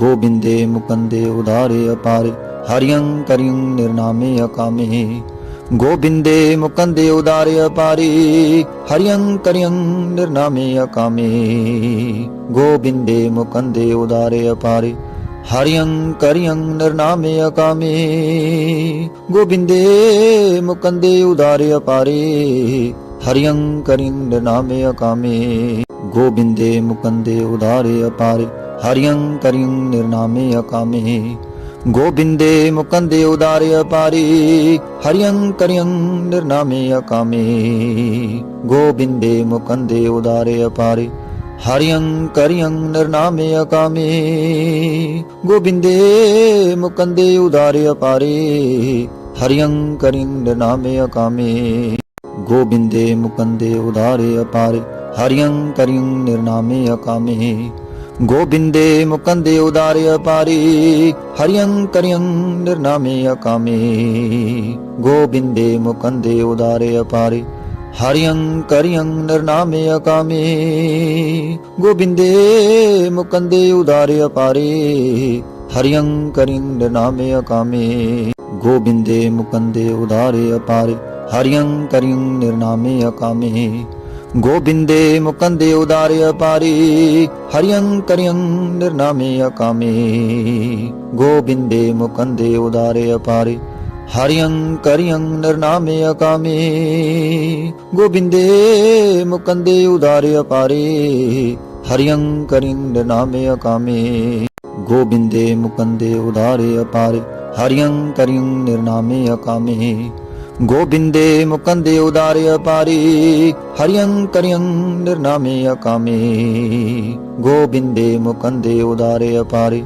ਗੋਬਿੰਦੇ ਮੁਕੰਦੇ ਉਦਾਰੇ ਅਪਾਰੇ ਹਰਿਯੰ ਕਰਿਯੰ ਨਿਰਨਾਮੇ ਅਕਾਮੇ। ਗੋਬਿੰਦੇ ਮੁਕੰਦੇ ਉਦਾਰੇ ਅਪਾਰੀ ਹਰਿਯੰ ਕਰਿਯੰ ਨਿਰਨਾਮੇ ਅਕਾਮੇ। ਗੋਬਿੰਦੇ ਮੁਕੰਦੇ ਉਦਾਰੇ ਅਪਾਰੇ ਹਰਿਯੰ ਕਰਿਯੰ ਨਿਰਨਾਮੇ ਅਕਾਮੇ। ਗੋਬਿੰਦੇ ਮੁਕੰਦੇ ਉਦਾਰੇ ਅਪਾਰੇ ਹਰਿਯੰ ਕਰਿਯੰ ਨਿਰਨਾਮੇ ਅਕਾਮੇ। ਗੋਬਿੰਦੇ ਮੁਕੰਦੇ ਉਦਾਰੇ ਅਪਾਰੇ ਹਰਿਯੰ ਕਰਿਯੰ ਨਿਰਨਾਮੇ ਅਕਾਮੇ। ਗੋਬਿੰਦੇ ਮੁਕੰਦੇ ਉਦਾਰੇ ਅਪਾਰੇ। ਹਰਿਯੰ ਕਰਿਯੰ ਨਿਰਨਾਮੇ ਅਕਾਮੇ। ਗੋਬਿੰਦੇ ਮੁਕੰਦੇ ਉਦਾਰੇ ਅਪਾਰੇ। ਹਰਿਯੰ ਕਰਿਯੰ ਨਿਰਨਾਮੇ ਅਕਾਮੇ। ਗੋਬਿੰਦੇ ਮੁਕੰਦੇ ਉਦਾਰੇ ਅਪਾਰੇ। ਹਰਿਯੰ ਕਰਿਯੰ ਨਿਰਨਾਮੇ ਅਕਾਮੇ। ਗੋਬਿੰਦੇ ਮੁਕੰਦੇ ਉਦਾਰੇ ਅਪਾਰੇ। ਹਰਿਯੰ ਕਰਿਯੰ ਨਿਰਨਾਮੇ ਅਕਾਮੇ। ਗੋਬਿੰਦੇ ਮੁਕੰਦੇ ਉਦਾਰੇ ਅਪਾਰੇ ਹਰਿਯੰ ਕਰਿਯੰ ਨਿਰਨਾਮੇ ਅਕਾਮੇ। ਗੋਬਿੰਦੇ ਮੁਕੰਦੇ ਉਦਾਰੇ ਅਪਾਰੇ ਹਰਿਯੰ ਕਰਿਯੰ ਨਿਰਨਾਮੇ ਅਕਾਮੇ। ਗੋਬਿੰਦੇ ਮੁਕੰਦੇ ਉਦਾਰੇ ਅਪਾਰੇ ਹਰਿਯੰ ਕਰਿਯੰ ਨਿਰਨਾਮੇ ਅਕਾਮੇ। ਗੋਬਿੰਦੇ ਮੁਕੰਦੇ ਉਦਾਰੇ ਅਪਾਰੇ ਹਰਿਯੰ ਕਰਿਯੰ ਨਿਰਨਾਮੇ ਅਕਾਮੇ। ਗੋਬਿੰਦੇ ਮੁਕੰਦੇ ਉਦਾਰੇ ਅਪਾਰੀ ਹਰਿਯੰ ਕਰਿਯੰ ਨਿਰਨਾਮੇ ਅਕਾਮੇ। ਗੋਬਿੰਦੇ ਮੁਕੰਦੇ ਉਦਾਰੇ ਅਪਾਰੀ ਹਰਿਯੰ ਕਰਿਯੰ ਨਿਰਨਾਮੇ ਅਕਾਮੇ। ਗੋਬਿੰਦੇ ਮੁਕੰਦੇ ਉਦਾਰੇ ਅਪਾਰੀ ਹਰਿਯੰ ਕਰਿਯੰ ਨਿਰਨਾਮੇ ਅਕਾਮੇ। ਗੋਬਿੰਦੇ ਮੁਕੰਦੇ ਉਦਾਰੇ ਅਪਾਰੀ ਹਰਿਯੰ ਕਰਿਯੰ ਨਿਰਨਾਮੇ ਅਕਾਮੇ। ਗੋਬਿੰਦੇ ਮੁਕੰਦੇ ਉਦਾਰੇ ਅਪਾਰੇ ਹਰਿਯੰ ਕਰਿਯੰ ਨਿਰਨਾਮੇ ਅਕਾਮੇ। ਗੋਬਿੰਦੇ ਮੁਕੰਦੇ ਉਦਾਰੇ ਅਪਾਰੇ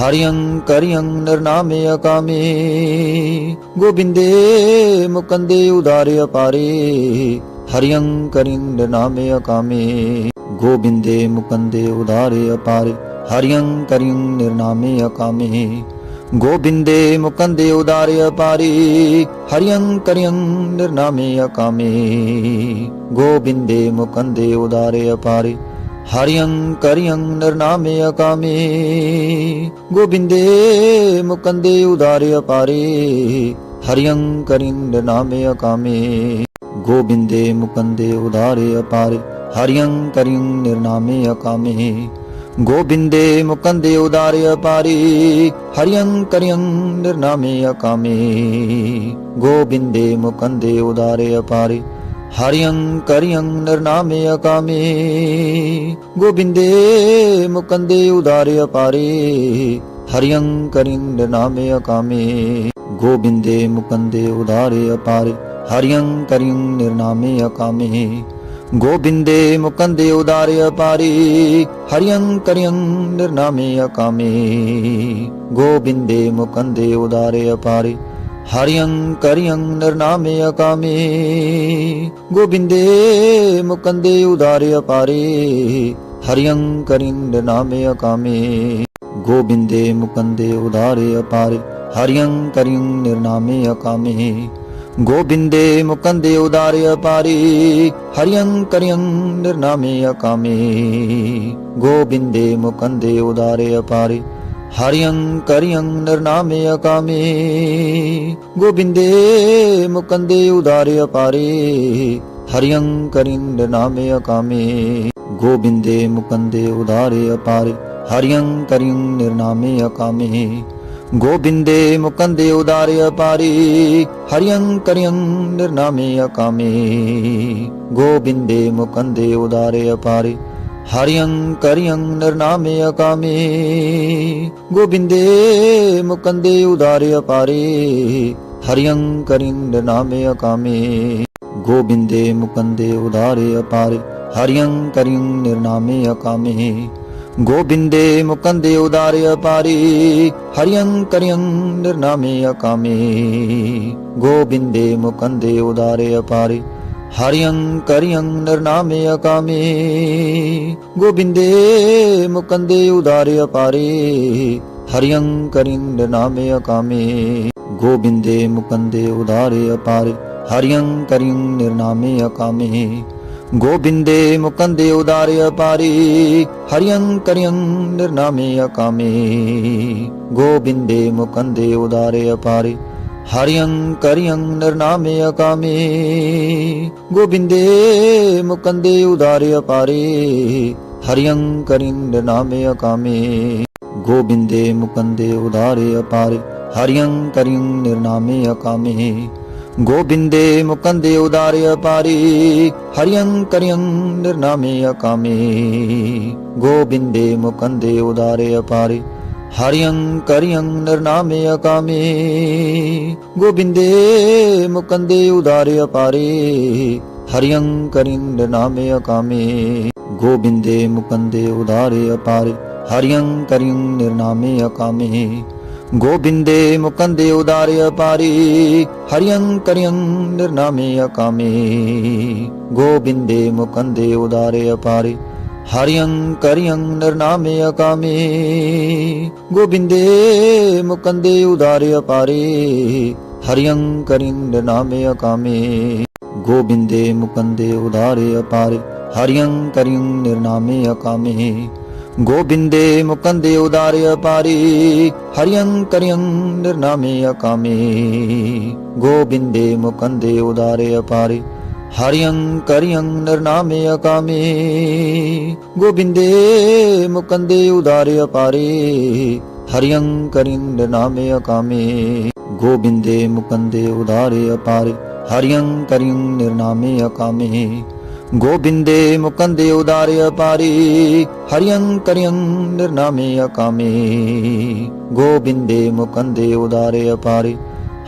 ਹਰਿਯੰ ਕਰਿਯੰ ਨਿਰਨਾਮੇ ਅਕਾਮੇ। ਗੋਬਿੰਦੇ ਮੁਕੰਦੇ ਉਦਾਰੇ ਅਪਾਰੇ ਹਰਿਯੰ ਕਰਿਯੰ ਨਿਰਨਾਮੇ ਅਕਾਮੇ। ਗੋਬਿੰਦੇ ਮੁਕੰਦੇ ਉਦਾਰੇ ਅਪਾਰੇ ਹਰਿਯੰ ਕਰਿਯੰ ਨਿਰਨਾਮੇ ਅਕਾਮੇ। ਗੋਬਿੰਦੇ ਮੁਕੰਦੇ ਉਦਾਰੇ ਅਪਾਰੀ ਹਰਿਯੰ ਕਰਿਯੰ ਨਿਰਨਾਮੇ ਅਕਾਮੇ। ਗੋਬਿੰਦੇ ਮੁਕੰਦੇ ਉਦਾਰੇ ਅਪਾਰੀ ਹਰਿਯੰ ਕਰਿਯੰ ਨਿਰਨਾਮੇ ਅਕਾਮੇ। ਗੋਬਿੰਦੇ ਮੁਕੰਦੇ ਉਦਾਰੇ ਅਪਾਰੀ ਹਰਿਯੰ ਕਰਿਯੰ ਨਿਰਨਾਮੇ ਅਕਾਮੇ। ਗੋਬਿੰਦੇ ਮੁਕੰਦੇ ਉਦਾਰੇ ਅਪਾਰੀ ਹਰਿਯੰ ਕਰਿਯੰ ਨਿਰਨਾਮੇ ਅਕਾਮੇ। ਗੋਬਿੰਦੇ ਮੁਕੰਦੇ ਉਦਾਰੇ ਅਪਾਰੇ ਹਰਿਯੰ ਕਰਿਯੰ ਨਿਰਨਾਮੇ ਅਕਾਮੇ। ਗੋਬਿੰਦੇ ਮੁਕੰਦੇ ਉਦਾਰੇ ਅਪਾਰੇ ਹਰਿਯੰ ਕਰਿਯੰ ਨਿਰਨਾਮੇ ਅਕਾਮੇ। ਗੋਬਿੰਦੇ ਮੁਕੰਦੇ ਉਦਾਰੇ ਅਪਾਰੇ ਹਰਿਯੰ ਕਰਿਯੰ ਨਿਰਨਾਮੇ ਅਕਾਮੇ। ਗੋਬਿੰਦੇ ਮੁਕੰਦੇ ਉਦਾਰੇ ਅਪਾਰੇ ਹਰਿਯੰ ਕਰਿਯੰ ਨਿਰਨਾਮੇ ਅਕਾਮੇ। ਗੋਬਿੰਦੇ ਮੁਕੰਦੇ ਉਦਾਰੇ ਅਪਾਰੀ ਹਰਿਯੰ ਕਰਿਯੰ ਨਿਰਨਾਮੇ ਅਕਾਮੇ। ਗੋਬਿੰਦੇ ਮੁਕੰਦੇ ਉਦਾਰੇ ਅਪਾਰੀ ਹਰਿਯੰ ਕਰਿਯੰ ਨਿਰਨਾਮੇ ਅਕਾਮੇ। ਗੋਬਿੰਦੇ ਮੁਕੰਦੇ ਉਦਾਰੇ ਅਪਾਰੀ ਹਰਿਯੰ ਕਰਿਯੰ ਨਿਰਨਾਮੇ ਅਕਾਮੇ। ਗੋਬਿੰਦੇ ਮੁਕੰਦੇ ਉਦਾਰੇ ਅਪਾਰੀ ਹਰਿਯੰ ਕਰਿਯੰ ਨਿਰਨਾਮੇ ਅਕਾਮੇ। ਗੋਬਿੰਦੇ ਮੁਕੰਦੇ ਉਦਾਰੇ ਅਪਾਰੇ ਹਰਿਯੰ ਕਰਿਯੰ ਨਿਰਨਾਮੇ ਅਕਾਮੇ। ਗੋਬਿੰਦੇ ਮੁਕੰਦੇ ਉਦਾਰੇ ਅਪਾਰੇ ਹਰਿਯੰ ਕਰਿਯੰ ਨਿਰਨਾਮੇ ਅਕਾਮੇ। ਗੋਬਿੰਦੇ ਮੁਕੰਦੇ ਉਦਾਰੇ ਅਪਾਰੇ ਹਰਿਯੰ ਕਰਿਯੰ ਨਿਰਨਾਮੇ ਅਕਾਮੇ। ਗੋਬਿੰਦੇ ਮੁਕੰਦੇ ਉਦਾਰੇ ਅਪਾਰੇ ਹਰਿਯੰ ਕਰਿਯੰ ਨਿਰਨਾਮੇ ਅਕਾਮੇ। ਗੋਬਿੰਦੇ ਮੁਕੰਦੇ ਉਦਾਰੇ ਅਪਾਰੀ ਹਰਿਯੰ ਕਰਿਯੰ ਨਿਰਨਾਮੇ ਅਕਾਮੇ। ਗੋਬਿੰਦੇ ਮੁਕੰਦੇ ਉਦਾਰੇ ਅਪਾਰੀ ਹਰਿਯੰ ਕਰਿਯੰ ਨਿਰਨਾਮੇ ਅਕਾਮੇ। ਗੋਬਿੰਦੇ ਮੁਕੰਦੇ ਉਦਾਰੇ ਅਪਾਰੀ ਹਰਿਯੰ ਕਰਿਯੰ ਨਿਰਨਾਮੇ ਅਕਾਮੇ। ਗੋਬਿੰਦੇ ਮੁਕੰਦੇ ਉਦਾਰੇ ਅਪਾਰੀ ਹਰਿਯੰ ਕਰਿਯੰ ਨਿਰਨਾਮੇ ਅਕਾਮੇ। ਗੋਬਿੰਦੇ ਮੁਕੰਦੇ ਉਦਾਰੇ ਅਪਾਰੇ ਹਰਿਯੰ ਕਰਿਯੰ ਨਿਰਨਾਮੇ ਅਕਾਮੇ। ਗੋਬਿੰਦੇ ਮੁਕੰਦੇ ਉਦਾਰੇ ਅਪਾਰੇ ਹਰਿਯੰ ਕਰਿਯੰ ਨਿਰਨਾਮੇ ਅਕਾਮੇ। ਗੋਬਿੰਦੇ ਮੁਕੰਦੇ ਉਦਾਰੇ ਅਪਾਰੇ ਹਰਿਯੰ ਕਰਿਯੰ ਨਿਰਨਾਮੇ ਅਕਾਮੇ। ਗੋਬਿੰਦੇ ਮੁਕੰਦੇ ਉਦਾਰੇ ਅਪਾਰੇ ਹਰਿਯੰ ਕਰਿਯੰ ਨਿਰਨਾਮੇ ਅਕਾਮੇ। ਗੋਬਿੰਦੇ ਮੁਕੰਦੇ ਉਦਾਰੇ ਅਪਾਰੀ ਹਰਿਯੰ ਕਰਿਯੰ ਨਿਰਨਾਮੇ ਅਕਾਮੇ। ਗੋਬਿੰਦੇ ਮੁਕੰਦੇ ਉਦਾਰੇ ਅਪਾਰੀ ਹਰਿਯੰ ਕਰਿਯੰ ਨਿਰਨਾਮੇ ਅਕਾਮੇ। ਗੋਬਿੰਦੇ ਮੁਕੰਦੇ ਉਦਾਰੇ ਅਪਾਰੀ ਹਰਿਯੰ ਕਰਿਯੰ ਨਿਰਨਾਮੇ ਅਕਾਮੇ। ਗੋਬਿੰਦੇ ਮੁਕੰਦੇ ਉਦਾਰੇ ਅਪਾਰੀ ਹਰਿਯੰ ਕਰਿਯੰ ਨਿਰਨਾਮੇ ਅਕਾਮੇ। ਗੋਬਿੰਦੇ ਮੁਕੰਦੇ ਉਦਾਰੇ ਅਪਾਰੀ ਹਰਿਯੰ ਕਰਿਯੰ ਨਿਰਨਾਮੇ ਅਕਾਮੇ। ਗੋਬਿੰਦੇ ਮੁਕੰਦੇ ਉਦਾਰੇ ਅਪਾਰੀ ਹਰਿਯੰ ਕਰਿਯੰ ਨਿਰਨਾਮੇ ਅਕਾਮੇ। ਗੋਬਿੰਦੇ ਮੁਕੰਦੇ ਉਦਾਰੇ ਅਪਾਰੀ ਹਰਿਯੰ ਕਰਿਯੰ ਨਿਰਨਾਮੇ ਅਕਾਮੇ। ਗੋਬਿੰਦੇ ਮੁਕੰਦੇ ਉਦਾਰੇ ਅਪਾਰੇ ਹਰਿਯੰ ਕਰਿਯੰ ਨਿਰਨਾਮੇ ਅਕਾਮੇ। ਗੋਬਿੰਦੇ ਮੁਕੰਦੇ ਉਦਾਰੇ ਅਪਾਰੀ ਹਰਿਯੰ ਕਰਿਯੰ ਨਿਰਨਾਮੇ ਅਕਾਮੇ। ਗੋਬਿੰਦੇ ਮੁਕੰਦੇ ਉਦਾਰੇ ਅਪਾਰੀ ਹਰਿਯੰ ਕਰਿਯੰ ਨਿਰਨਾਮੇ ਅਕਾਮੇ। ਗੋਬਿੰਦੇ ਮੁਕੰਦੇ ਉਦਾਰੇ ਅਪਾਰੀ ਹਰਿਯੰ ਕਰਿਯੰ ਨਿਰਨਾਮੇ ਅਕਾਮੇ। ਗੋਬਿੰਦੇ ਮੁਕੰਦੇ ਉਦਾਰੇ ਅਪਾਰੀ ਹਰਿਯੰ ਕਰਿਯੰ ਨਿਰਨਾਮੇ ਅਕਾਮੇ। ਗੋਬਿੰਦੇ ਮੁਕੰਦੇ ਉਦਾਰੇ ਅਪਾਰੀ ਹਰਿਯੰ ਕਰਿਯੰ ਨਿਰਨਾਮੇ ਅਕਾਮੇ। ਗੋਬਿੰਦੇ ਮੁਕੰਦੇ ਉਦਾਰੇ ਅਪਾਰੀ ਹਰਿਯੰ ਕਰਿਯੰ ਨਿਰਨਾਮੇ ਅਕਾਮੇ। ਗੋਬਿੰਦੇ ਮੁਕੰਦੇ ਉਦਾਰੇ ਅਪਾਰੀ ਹਰਿਯੰ ਕਰਿਯੰ ਨਿਰਨਾਮੇ ਅਕਾਮੇ। ਗੋਬਿੰਦੇ ਮੁਕੰਦੇ ਉਦਾਰੇ ਅਪਾਰੇ ਹਰਿਯੰ ਕਰਿਯੰ ਨਿਰਨਾਮੇ ਅਕਾਮੇ। ਗੋਬਿੰਦੇ ਮੁਕੰਦੇ ਉਦਾਰੇ ਅਪਾਰੀ ਹਰਿਯੰ ਕਰਿਯੰ ਨਿਰਨਾਮੇ ਅਕਾਮੇ। ਗੋਬਿੰਦੇ ਮੁਕੰਦੇ ਉਦਾਰੇ ਅਪਾਰੀ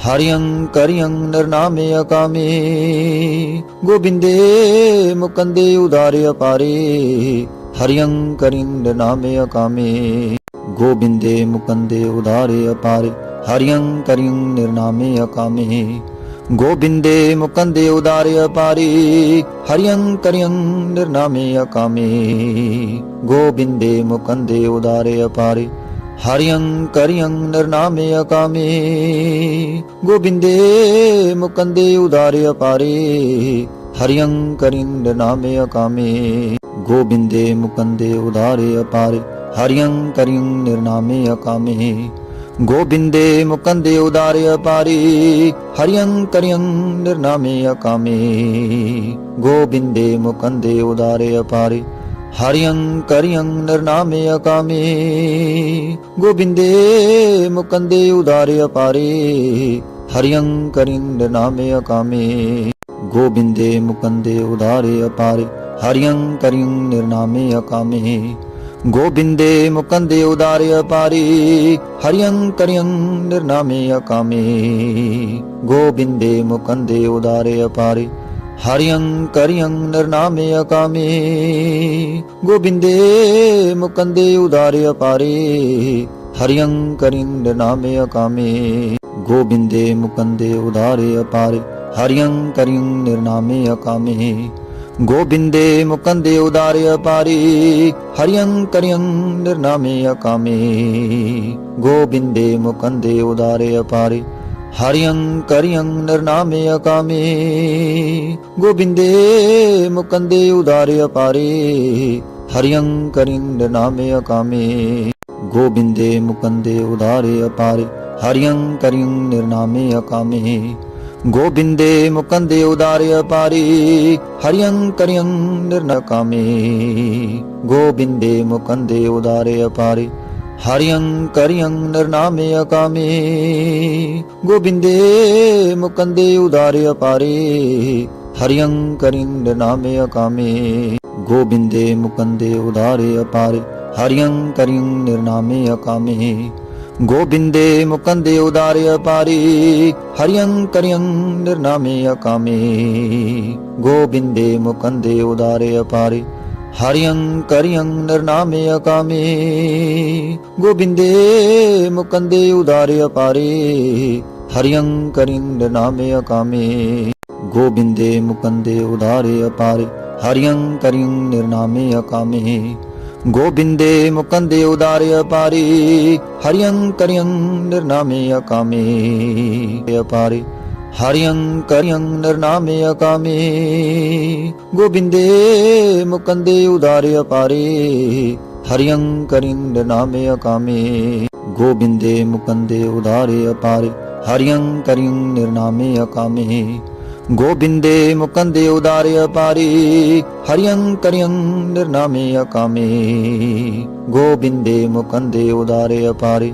ਹਰਿਯੰ ਕਰਿਯੰ ਨਿਰਨਾਮੇ ਅਕਾਮੇ। ਗੋਬਿੰਦੇ ਮੁਕੰਦੇ ਉਦਾਰੇ ਅਪਾਰੀ ਹਰਿਯੰ ਕਰਿਯੰ ਨਿਰਨਾਮੇ ਅਕਾਮੇ। ਗੋਬਿੰਦੇ ਮੁਕੰਦੇ ਉਦਾਰੇ ਅਪਾਰੀ ਹਰਿਯੰ ਕਰਿਯੰ ਨਿਰਨਾਮੇ ਅਕਾਮੇ। ਗੋਬਿੰਦੇ ਮੁਕੰਦੇ ਉਦਾਰੇ ਪਾਰੀ ਹਰਿਯੰ ਕਰਿਯੰ ਨਿਰਨਾਮੇ ਅਕਾਮੇ। ਗੋਬਿੰਦੇ ਮੁਕੰਦੇ ਉਦਾਰੇ ਪਾਰੀ ਹਰਿਯੰ ਕਰਿਯੰ ਨਿਰਨਾਮੇ ਅਕਾਮੇ। ਗੋਬਿੰਦੇ ਮੁਕੰਦੇ ਉਦਾਰੇ ਅਪਾਰੀ ਹਰਿਯੰ ਕਰਿਯੰ ਨਿਰਨਾਮੇ ਅਕਾਮੇ। ਗੋਬਿੰਦੇ ਮੁਕੰਦੇ ਉਦਾਰੇ ਅਪਾਰੇ ਹਰਿਯੰ ਕਰਿਯੰ ਨਿਰਨਾਮੇ ਅਕਾਮੇ। ਗੋਬਿੰਦੇ ਮੁਕੰਦੇ ਉਦਾਰੇ ਅਪਾਰੀ ਹਰਿਯੰ ਕਰਿਯੰ ਨਿਰਨਾਮੇ ਅਕਾਮੇ। ਗੋਬਿੰਦੇ ਮੁਕੰਦੇ ਉਦਾਰੇ ਅਪਾਰੀ ਹਰਿਯੰ ਕਰਿਯੰ ਨਿਰਨਾਮੇ ਅਕਾਮੇ। ਗੋਬਿੰਦੇ ਮੁਕੰਦੇ ਉਦਾਰੇ ਅਪਾਰੀ ਹਰਿਯੰ ਕਰਿਯੰ ਨਿਰਨਾਮੇ ਅਕਾਮੇ। ਗੋਬਿੰਦੇ ਮੁਕੰਦੇ ਉਦਾਰੇ ਅਪਾਰੇ ਹਰਿਯੰ ਕਰਿਯੰ ਨਿਰਨਾਮੇ ਅਕਾਮੇ। ਗੋਬਿੰਦੇ ਮੁਕੰਦੇ ਉਦਾਰੇ ਅਪਾਰੀ ਹਰਿਯੰ ਕਰਿਯੰ ਨਿਰਨਾਮੇ ਅਕਾਮੇ। ਗੋਬਿੰਦੇ ਮੁਕੰਦੇ ਉਦਾਰੇ ਅਪਾਰੀ ਹਰਿਯੰ ਕਰਿਯੰ ਨਿਰਨਾਮੇ ਅਕਾਮੇ। ਗੋਬਿੰਦੇ ਮੁਕੰਦੇ ਉਦਾਰੇ ਅਪਾਰੀ ਹਰਿਯੰ ਕਰਿਯੰ ਨਿਰਨਾਮੇ ਅਕਾਮੇ। ਗੋਬਿੰਦੇ ਮੁਕੰਦੇ ਉਦਾਰੇ ਅਪਾਰੇ ਹਰਿਯੰ ਕਰਿਯੰ ਨਿਰਨਾਮੇ ਅਕਾਮੇ। ਗੋਬਿੰਦੇ ਮੁਕੰਦੇ ਉਦਾਰੇ ਪਾਰੀ ਹਰਿਯੰ ਕਰਿਯੰ ਨਿਰਨਾਮੇ ਅਕਾਮੇ। ਗੋਬਿੰਦੇ ਮੁਕੰਦੇ ਉਦਾਰੇ ਅਪਾਰੀ ਹਰਿਯੰ ਕਰਿਯੰ ਨਿਰਨਾਮੇ ਅਕਾਮੇ। ਗੋਬਿੰਦੇ ਮੁਕੰਦੇ ਉਦਾਰੇ ਅਪਾਰੀ ਹਰਿਯੰ ਕਰਿਯੰ ਨਿਰਨਾਮੇ ਅਕਾਮੇ। ਗੋਬਿੰਦੇ ਮੁਕੰਦੇ ਉਦਾਰੇ ਅਪਾਰੇ ਹਰਿਯੰ ਕਰਿਯੰ ਨਿਰਨਾਮੇ ਅਕਾਮੇ। ਗੋਬਿੰਦੇ ਮੁਕੰਦੇ ਉਦਾਰੇ ਅਪਾਰੀ ਹਰਿਯੰ ਕਰਿਯੰ ਨਿਰਨਕਾਮੇ। ਗੋਬਿੰਦੇ ਮੁਕੰਦੇ ਉਦਾਰੇ ਅਪਾਰੀ ਹਰਿਯੰ ਕਰਿਯੰ ਨਿਰਨਾਮੇ ਅਕਾਮੇ। ਗੋਬਿੰਦੇ ਮੁਕੰਦੇ ਉਦਾਰੇ ਅਪਾਰੀ ਹਰਿਯੰ ਕਰਿਯੰ ਨਿਰਨਾਮੇ ਅਕਾਮੇ। ਗੋਬਿੰਦੇ ਮੁਕੰਦੇ ਉਦਾਰੇ ਅਪਾਰੇ ਹਰਿਯੰ ਕਰਿਯੰ ਨਿਰਨਾਮੇ ਅਕਾਮੇ। ਗੋਬਿੰਦੇ ਮੁਕੰਦੇ ਉਦਾਰੇ ਪਾਰੀ ਹਰਿਯੰ ਕਰਿਯੰ ਨਿਰਨਾਮੇ ਅਕਾਮੇ। ਗੋਬਿੰਦੇ ਮੁਕੰਦੇ ਉਦਾਰੇ ਅਪਾਰੀ ਹਰਿਯੰ ਕਰਿਯੰ ਨਿਰਨਾਮੇ ਅਕਾਮੇ। ਗੋਬਿੰਦੇ ਮੁਕੰਦੇ ਉਦਾਰੇ ਅਪਾਰੀ ਹਰਿਯੰ ਕਰਿਯੰ ਨਿਰਨਾਮੇ ਅਕਾਮੇ। ਗੋਬਿੰਦੇ ਮੁਕੰਦੇ ਉਦਾਰੇ ਅਪਾਰੇ ਹਰਿਯੰ ਕਰਿਯੰ ਨਿਰਨਾਮੇ ਅਕਾਮੇ। ਗੋਬਿੰਦੇ ਮੁਕੰਦੇ ਉਦਾਰੇ ਅਪਾਰੀ ਹਰਿਯੰ ਕਰਿਯੰ ਨਿਰਨਾਮੇ ਅਕਾਮੇ। ਅਪਾਰੇ ਹਰਿਯੰ ਕਰਿਯੰ ਨਿਰਨਾਮੇ ਅਕਾਮੇ। ਗੋਬਿੰਦੇ ਮੁਕੰਦੇ ਉਦਾਰੇ ਅਪਾਰੇ ਹਰਿਯੰ ਕਰਿਯੰ ਨਿਰਨਾਮੇ ਅਕਾਮੇ। ਗੋਬਿੰਦੇ ਮੁਕੰਦੇ ਉਦਾਰੇ ਅਪਾਰੇ ਹਰਿਯੰ ਕਰਿਯੰ ਨਿਰਨਾਮੇ ਅਕਾਮੇ। ਗੋਬਿੰਦੇ ਮੁਕੰਦੇ ਉਦਾਰੇ ਅਪਾਰੀ ਹਰਿਯੰ ਕਰਿਯੰ ਨਿਰਨਾਮੇ ਅਕਾਮੇ। ਗੋਬਿੰਦੇ ਮੁਕੰਦੇ ਉਦਾਰੇ ਅਪਾਰੇ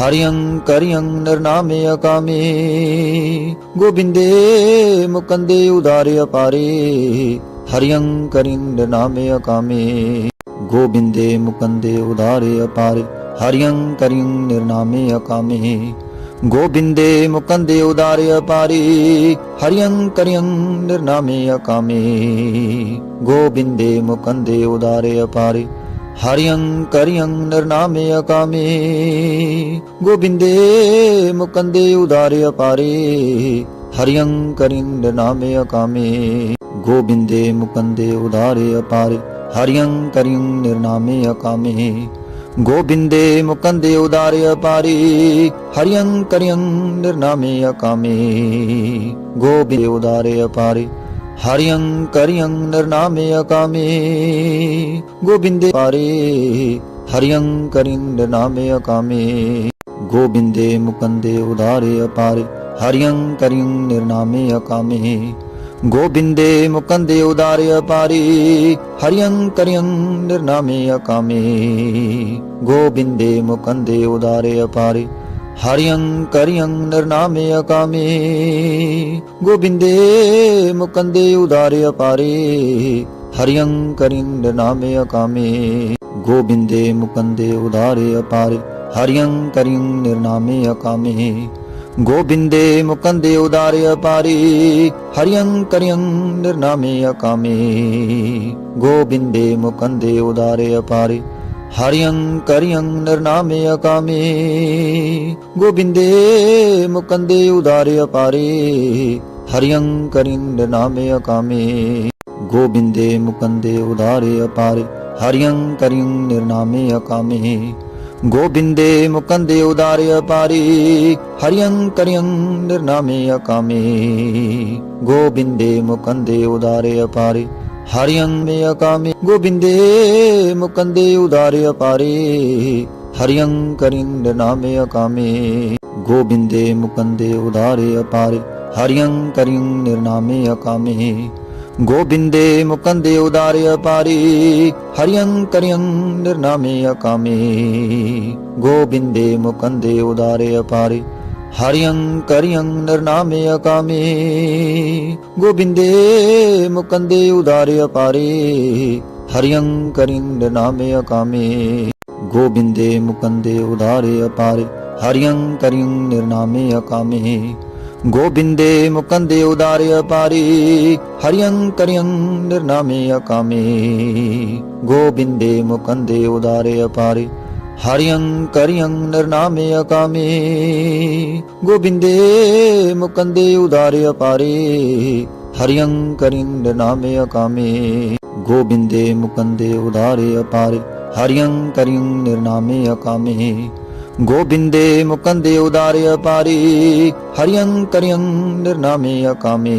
ਹਰਿਯੰ ਕਰਿਯੰ ਨਿਰਨਾਮੇ ਅਕਾਮੇ। ਗੋਬਿੰਦੇ ਮੁਕੰਦੇ ਉਦਾਰੇ ਅਪਾਰੇ ਹਰਿਯੰ ਕਰਿਯੰ ਨਿਰਨਾਮੇ ਅਕਾਮੇ। ਗੋਬਿੰਦੇ ਮੁਕੰਦੇ ਉਦਾਰੇ ਅਪਾਰੇ ਹਰਿਯੰ ਕਰਿਯੰ ਨਿਰਨਾਮੇ ਅਕਾਮੇ। ਗੋਬਿੰਦੇ ਮੁਕੰਦੇ ਉਦਾਰੇ ਅਪਾਰੀ ਹਰਿਯੰ ਕਰਿਯੰ ਨਿਰਨਾਮੇ ਅਕਾਮੇ। ਗੋਬਿੰਦੇ ਮੁਕੰਦੇ ਉਦਾਰੇ ਅਪਾਰੇ ਹਰਿਯੰ ਕਰਿਯੰ ਨਿਰਨਾਮੇ ਅਕਾਮੇ। ਗੋਬਿੰਦੇ ਮੁਕੰਦੇ ਉਦਾਰੇ ਅਪਾਰੇ ਹਰਿਯੰ ਕਰਿਯੰ ਨਿਰਨਾਮੇ ਅਕਾਮੇ। ਗੋਬਿੰਦੇ ਮੁਕੰਦੇ ਉਦਾਰੇ ਅਪਾਰੇ ਹਰਿਯੰ ਕਰਿਯੰ ਨਿਰਨਾਮੇ ਅਕਾਮੇ। ਗੋਬਿੰਦੇ ਮੁਕੰਦੇ ਉਦਾਰੇ ਅਪਾਰੀ ਹਰਿਯੰ ਕਰਿਯੰ ਨਿਰਨਾਮੇ ਅਕਾਮੇ। ਗੋਬਿੰਦੇ ਉਦਾਰੇ ਅਪਾਰੇ ਹਰਿਯੰ ਕਰਿਯੰ ਨਿਰਨਾਮੇ ਅਕਾਮੇ। ਗੋਬਿੰਦੇ ਪਾਰੇ ਹਰਿਯੰ ਕਰਿਯੰ ਨਿਰਨਾਮੇ ਅਕਾਮੇ। ਗੋਬਿੰਦੇ ਮੁਕੰਦੇ ਉਦਾਰੇ ਅਪਾਰੇ ਹਰਿਯੰ ਕਰਿਯੰ ਨਿਰਨਾਮੇ ਅਕਾਮੇ। ਗੋਬਿੰਦੇ ਮੁਕੰਦੇ ਉਦਾਰੇ ਅਪਾਰੀ ਹਰਿਯੰ ਕਰਿਯੰ ਨਿਰਨਾਮੇ ਅਕਾਮੇ। ਗੋਬਿੰਦੇ ਮੁਕੰਦੇ ਉਦਾਰੇ ਅਪਾਰੀ ਹਰਿਯੰ ਕਰਿਯੰ ਨਿਰਨਾਮੇ ਅਕਾਮੇ। ਗੋਬਿੰਦੇ ਮੁਕੰਦੇ ਉਦਾਰੇ ਅਪਾਰੇ ਹਰਿਯੰ ਕਰਿਯੰ ਨਿਰਨਾਮੇ ਅਕਾਮੇ। ਗੋਬਿੰਦੇ ਮੁਕੰਦੇ ਉਦਾਰੇ ਅਪਾਰੇ ਹਰਿਯੰ ਕਰਿਯੰ ਨਿਰਨਾਮੇ ਅਕਾਮੇ। ਗੋਬਿੰਦੇ ਮੁਕੰਦੇ ਉਦਾਰੇ ਅਪਾਰੀ ਹਰਿਯੰ ਕਰਿਯੰ ਨਿਰਨਾਮੇ ਅਕਾਮੇ। ਗੋਬਿੰਦੇ ਮੁਕੰਦੇ ਉਦਾਰੇ ਅਪਾਰੇ ਹਰਿਯੰ ਕਰਿਯੰ ਨਿਰਨਾਮੇ ਅਕਾਮੇ। ਗੋਬਿੰਦੇ ਮੁਕੰਦੇ ਉਦਾਰੇ ਅਪਾਰੇ ਹਰਿਯੰ ਕਰਿਯੰ ਨਿਰਨਾਮੇ ਅਕਾਮੇ। ਗੋਬਿੰਦੇ ਮੁਕੰਦੇ ਉਦਾਰੇ ਅਪਾਰੇ ਹਰਿਯੰ ਕਰਿਯੰ ਨਿਰਨਾਮੇ ਅਕਾਮੇ। ਗੋਬਿੰਦੇ ਮੁਕੰਦੇ ਉਦਾਰੇ ਅਪਾਰੀ ਹਰਿਯੰ ਕਰਿਯੰ ਨਿਰਨਾਮੇ ਅਕਾਮੇ। ਗੋਬਿੰਦੇ ਮੁਕੰਦੇ ਉਦਾਰੇ ਅਪਾਰੇ ਹਰਿਯੰ ਮੇ ਅਕਾਮੇ। ਗੋਬਿੰਦੇ ਮੁਕੰਦੇ ਉਦਾਰੇ ਅਪਾਰੇ ਹਰਿਯੰ ਕਰਿਯੰ ਨਿਰਨਾਮੇ ਅਕਾਮੇ। ਗੋਬਿੰਦੇ ਮੁਕੰਦੇ ਉਦਾਰੇ ਅਪਾਰੇ ਹਰਿਯੰ ਕਰਿਯੰ ਨਿਰਨਾਮੇ ਅਕਾਮੇ। ਗੋਬਿੰਦੇ ਮੁਕੰਦੇ ਉਦਾਰੇ ਅਪਾਰੀ ਹਰਿਯੰ ਕਰਿਯੰ ਨਿਰਨਾਮੇ ਅਕਾਮੇ। ਗੋਬਿੰਦੇ ਮੁਕੰਦੇ ਉਦਾਰੇ ਅਪਾਰੇ ਹਰਿਯੰ ਕਰਿਯੰ ਨਿਰਨਾਮੇ ਅਕਾਮੇ। ਗੋਬਿੰਦੇ ਮੁਕੰਦੇ ਉਦਾਰੇ ਅਪਾਰੇ ਹਰਿਯੰ ਕਰਿਯੰ ਨਿਰਨਾਮੇ ਅਕਾਮੇ। ਗੋਬਿੰਦੇ ਮੁਕੰਦੇ ਉਦਾਰੇ ਅਪਾਰੇ ਹਰਿਯੰ ਕਰਿਯੰ ਨਿਰਨਾਮੇ ਅਕਾਮੇ। ਗੋਬਿੰਦੇ ਮੁਕੰਦੇ ਉਦਾਰੇ ਅਪਾਰੀ ਹਰਿਯੰ ਕਰਿਯੰ ਨਿਰਨਾਮੇ ਅਕਾਮੇ। ਗੋਬਿੰਦੇ ਮੁਕੰਦੇ ਉਦਾਰੇ ਅਪਾਰੇ ਹਰਿਯੰ ਕਰਿਯੰ ਨਿਰਨਾਮੇ ਅਕਾਮੇ। ਗੋਬਿੰਦੇ ਮੁਕੰਦੇ ਉਦਾਰੇ ਅਪਾਰੇ ਹਰਿਯੰ ਕਰਿਯੰ ਨਿਰਨਾਮੇ ਅਕਾਮੇ। ਗੋਬਿੰਦੇ ਮੁਕੰਦੇ ਉਦਾਰੇ ਅਪਾਰੇ ਹਰਿਯੰ ਕਰਿਯੰ ਨਿਰਨਾਮੇ ਅਕਾਮੇ। ਗੋਬਿੰਦੇ ਮੁਕੰਦੇ ਉਦਾਰੇ ਅਪਾਰੀ ਹਰਿਯੰ ਕਰਿਯੰ ਨਿਰਨਾਮੇ ਅਕਾਮੇ।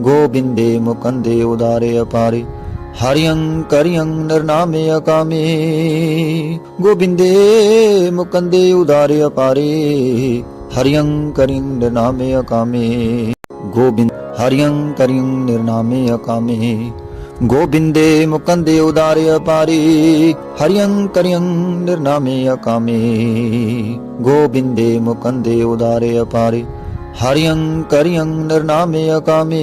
ਗੋਬਿੰਦੇ ਮੁਕੰਦੇ ਉਦਾਰੇ ਅਪਾਰੇ ਹਰਿਯੰ ਕਰਿਯੰ ਨਿਰਨਾਮੇ ਅਕਾਮੇ। ਗੋਬਿੰਦੇ ਮੁਕੰਦੇ ਉਦਾਰੇ ਅਪਾਰੇ ਹਰਿਯੰ ਕਰਿਯੰ ਨਿਰਨਾਮੇ ਅਕਾਮੇ। ਗੋਬਿੰਦ ਹਰਿਯੰ ਕਰਿਯੰ ਨਿਰਨਾਮੇ ਅਕਾਮੇ। ਗੋਬਿੰਦੇ ਮੁਕੰਦੇ ਉਦਾਰੇ ਅਪਾਰੀ ਹਰਿਯੰ ਕਰਿਯੰ ਨਿਰਨਾਮੇ ਅਕਾਮੇ। ਗੋਬਿੰਦੇ ਮੁਕੰਦੇ ਉਦਾਰੇ ਅਪਾਰੇ ਹਰਿਯੰ ਕਰਿਯੰ ਨਿਰਨਾਮੇ ਅਕਾਮੇ।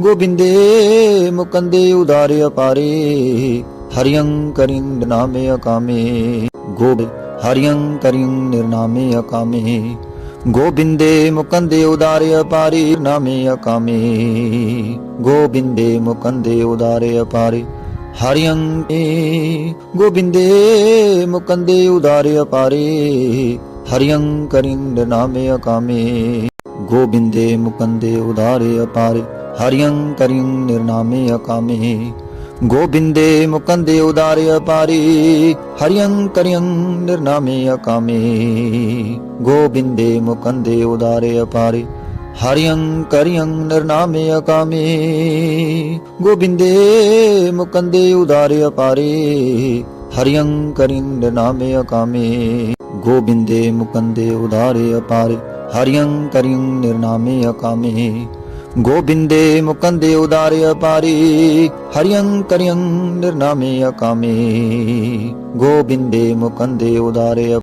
ਗੋਬਿੰਦੇ ਮੁਕੰਦੇ ਉਦਾਰੇ ਅਪਾਰੇ ਹਰਿਯੰ ਕਰਿਯੰ ਨਿਰਨਾਮੇ ਅਕਾਮੇ। ਗੋਬਿ ਹਰਿਯੰ ਕਰਿਯੰ ਨਿਰਨਾਮੇ ਅਕਾਮੇ। ਗੋਬਿੰਦੇ ਮੁਕੰਦੇ ਉਦਾਰੇ ਅਪਾਰੀ, ਨਾਮੇ ਅਕਾਮੇ। ਗੋਬਿੰਦੇ ਮੁਕੰਦੇ ਉਦਾਰੇ ਅਪਾਰੇ ਹਰਿਯੰ ਗੋਬਿੰਦੇ ਮੁਕੰਦੇ ਉਦਾਰੇ ਅਪਾਰੇ ਹਰਿਯੰ ਕਰਿੰਦ ਨਾਮੇ ਅਕਾਮੇ। ਗੋਬਿੰਦੇ ਮੁਕੰਦੇ ਉਦਾਰੇ ਅਪਾਰੇ ਹਰਿਯੰ ਕਰਿੰ ਨਿਰਨਾਮੇ ਅਕਾਮੇ। ਗੋਬਿੰਦੇ ਮੁਕੰਦੇ ਉਦਾਰੇ ਅਪਾਰੀ ਹਰਿਯੰ ਕਰਿਯੰ ਨਿਰਨਾਮੇ ਅਕਾਮੇ। ਗੋਬਿੰਦੇ ਮੁਕੰਦੇ ਉਦਾਰੇ ਅਪਾਰੀ ਹਰਿਯੰ ਕਰਿਯੰ ਨਿਰਨਾਮੇ ਅਕਾਮੇ। ਗੋਬਿੰਦੇ ਮੁਕੰਦੇ ਉਦਾਰੇ ਅਪਾਰੀ ਹਰਿਯੰ ਕਰਿਯੰ ਨਿਰਨਾਮੇ ਅਕਾਮੇ। ਗੋਬਿੰਦੇ ਮੁਕੰਦੇ ਉਦਾਰੇ ਅਪਾਰੇ ਹਰਿਯੰ ਕਰਿਯੰ ਨਿਰਨਾਮੇ ਅਕਾਮੇ। ਗੋਬਿੰਦੇ ਮੁਕੰਦੇ ਉਦਾਰੇ ਅਪਾਰੀ ਹਰਿਯੰ ਕਰਿਯੰ ਨਿਰਨਾਮੇ ਅਕਾਮੇ। ਗੋਬਿੰਦੇ ਮੁਕੰਦੇ ਉਦਾਰੇ